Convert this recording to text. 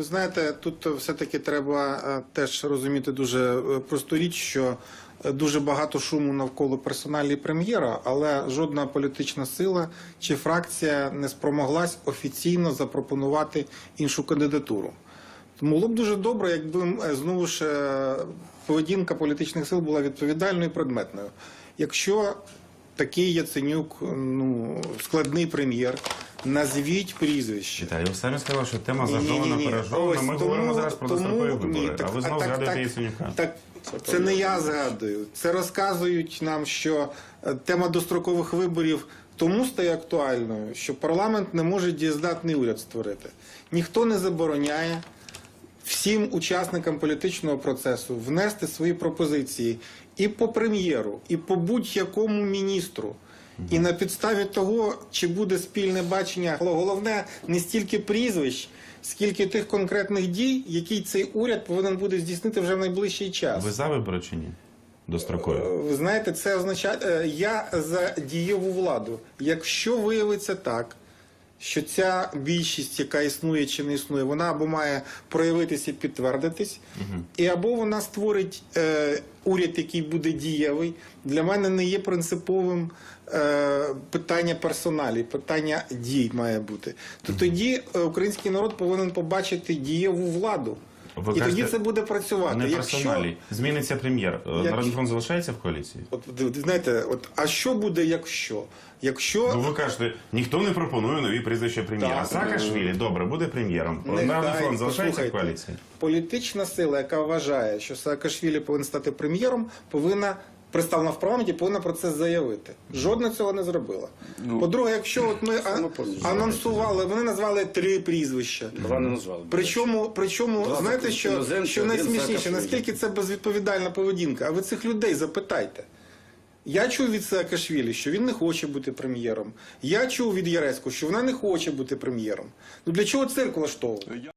Ви знаєте, тут все-таки треба е, теж розуміти дуже е, просту річ, що е, дуже багато шуму навколо персоналі прем'єра, але жодна політична сила чи фракція не спромоглась офіційно запропонувати іншу кандидатуру. Тому було б дуже добре, якби знову ж поведінка політичних сил була відповідальною і предметною. Якщо такий Яценюк, ну складний прем'єр, назвіть прізвище. Віталій, ви самі сказали, що тема зажована, пережована. Ми тому- говоримо зараз про дострокові ні, вибори, так- а ви знову згадуєте так- Яценюка. Так, це не я згадую. Це розказують нам, що е, тема дострокових виборів тому стає актуальною, що парламент не може дієздатний уряд створити. Ніхто не забороняє всім учасникам політичного процесу внести свої пропозиції і по прем'єру, і по будь-якому міністру. І на підставі того, чи буде спільне бачення, головне не стільки прізвищ, скільки тих конкретних дій, які цей уряд повинен буде здійснити вже в найближчий час. Ви за вибори чи ні? Дострокові. Ви знаєте, це означає, е, я за дієву владу. Якщо виявиться так, що ця більшість, яка існує чи не існує, вона або має проявитися і підтвердитись, і або вона створить е, уряд, який буде дієвий, для мене не є принциповим е, питання персоналі, питання дій має бути. То тоді е, український народ повинен побачити дієву владу. Ви і тоді це буде працювати. Не Якщо- персоналі. Зміниться прем'єр. Е, Як- Народний фронт залишається в коаліції? От знаєте, от а що буде, якщо? Якщо Ну ви кажете, ніхто не пропонує нові прізвища прем'єра. Саакашвілі, добре, буде прем'єром. Народний фронт залишається в коаліції. Політична сила, яка вважає, що Саакашвілі повинен стати прем'єром, повинна представлена в парламенті, повинна про це заявити. Жодна цього не зробила. По-друге, якщо от ми а- анонсували, вони назвали три прізвища. Два не назвали. Причому, причому знаєте, що, що найсмішніше, наскільки це безвідповідальна поведінка? А ви цих людей запитайте. Я чув від Саакашвілі, що він не хоче бути прем'єром. Я чув від Яресько, що вона не хоче бути прем'єром. Ну для чого цирк влаштовувати?